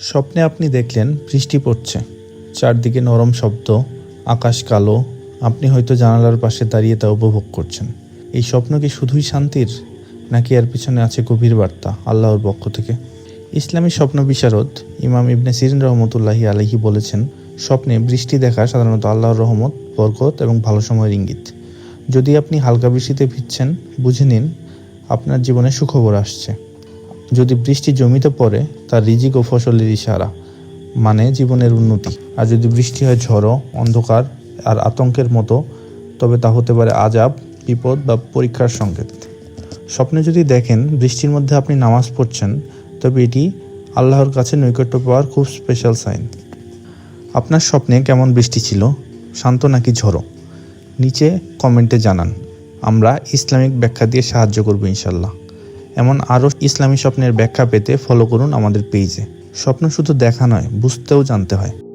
স্বপ্নে আপনি দেখলেন বৃষ্টি পড়ছে। চারদিকে নরম শব্দ, আকাশ কালো। আপনি হয়তো জানালার পাশে দাঁড়িয়ে তা উপভোগ করছেন। এই স্বপ্ন কি শুধুই শান্তির, নাকি এর পিছনে আছে গভীর বার্তা আল্লাহর পক্ষ থেকে? ইসলামী স্বপ্ন বিশারদ ইমাম ইবনে সিরিন রহমতুল্লাহি আলহি বলেছেন, স্বপ্নে বৃষ্টি দেখা সাধারণত আল্লাহর রহমত, বরকত এবং ভালো সময়ের ইঙ্গিত। যদি আপনি হালকা বৃষ্টিতে ভিজছেন, বুঝে নিন, আপনার জীবনে সুখবর আসছে। যদি বৃষ্টি জমিতে পড়ে, তার রিজিক ও ফসলের ইশারা মানে জীবনের উন্নতি। আর যদি বৃষ্টি হয় ঝড়ো, অন্ধকার আর আতঙ্কের মতো, তবে তা হতে পারে আজাব, বিপদ বা পরীক্ষার সংকেত। স্বপ্নে যদি দেখেন বৃষ্টির মধ্যে আপনি নামাজ পড়ছেন, তবে এটি আল্লাহর কাছে নৈকট্য পাওয়ার খুব স্পেশাল সাইন আপনার স্বপ্নে কেমন বৃষ্টি ছিল? শান্ত নাকি ঝড়ো? নিচে কমেন্টে জানান। আমরা ইসলামিক ব্যাখ্যা দিয়ে সাহায্য করব ইনশাল্লাহ এমন আরও ইসলামী স্বপ্নের ব্যাখ্যা পেতে ফলো করুন আমাদের পেজে স্বপ্ন শুধু দেখা নয়, বুঝতেও জানতে হয়।